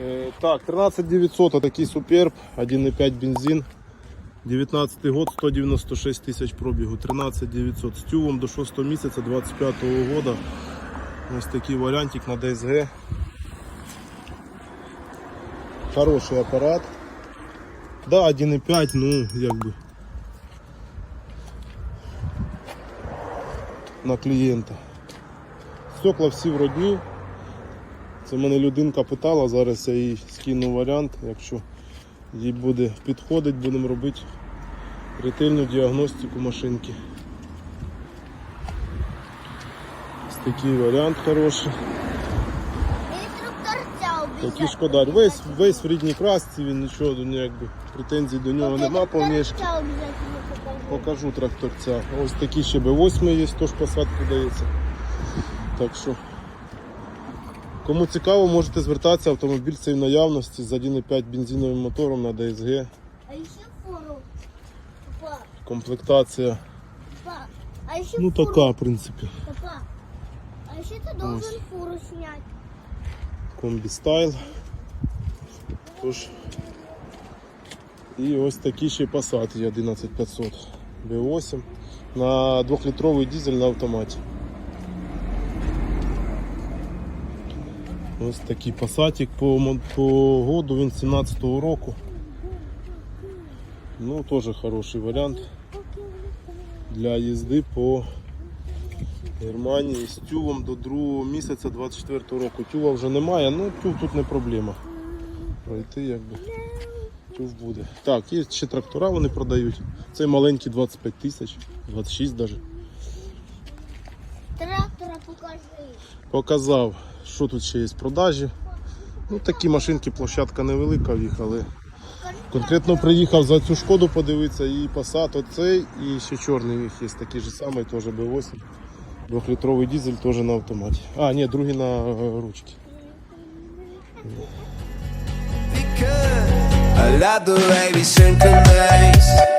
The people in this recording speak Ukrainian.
Е, Так, 13900, такий суперб, 1,5 бензин. 19 год, 196 тисяч пробігу, 13900 з тювом до 6 місяця 25 года. Ось такий варіантик на DSG. Хороший апарат. Да, 1,5, ну, якби. На клієнта. Стекла всі в родні. Це мене людинка питала, зараз я їй скину варіант, якщо їй буде підходить, будемо робити ретельну діагностику машинки. Ось такий варіант хороший. Такий шкодар. Весь, весь в рідній красці, він нічого до ніякби претензій до нього нема повнішки. Покажу тракторця. Ось такий ще Б8 є, теж посадку дається. Так що, кому цікаво, можете звертатися, автомобіль цей в наявності з 1,5 бензиновим мотором на DSG. А ще фуру. Папа, Комплектація, папа. А ще ну фуру. така, в принципі. Папа. А ще ти должен фуру снять. Комбі стайл. Тож. І ось такі ще Passat є 11500 B8 на 2-літровий дизель на автоматі. Ось такий Passatик по, по году він 17-го року. Ну, теж хороший варіант для їзди по Германії з тювом до другого місяця 24-го року. Тюва вже немає, ну тюв тут не проблема. Пройти якби. Тюв буде. Так, є ще трактора вони продають. Цей маленький 25 тисяч, 26 навіть. Покажи. Показав, що тут ще є з продажі. Ну такі машинки, площадка невелика в їх, але конкретно приїхав за цю шкоду подивитися і Passat оцей, і ще чорний в них є такий же самий, теж B8. Двохлітровий дизель теж на автоматі. А, ні, другий на е, ручці. I love the way we there.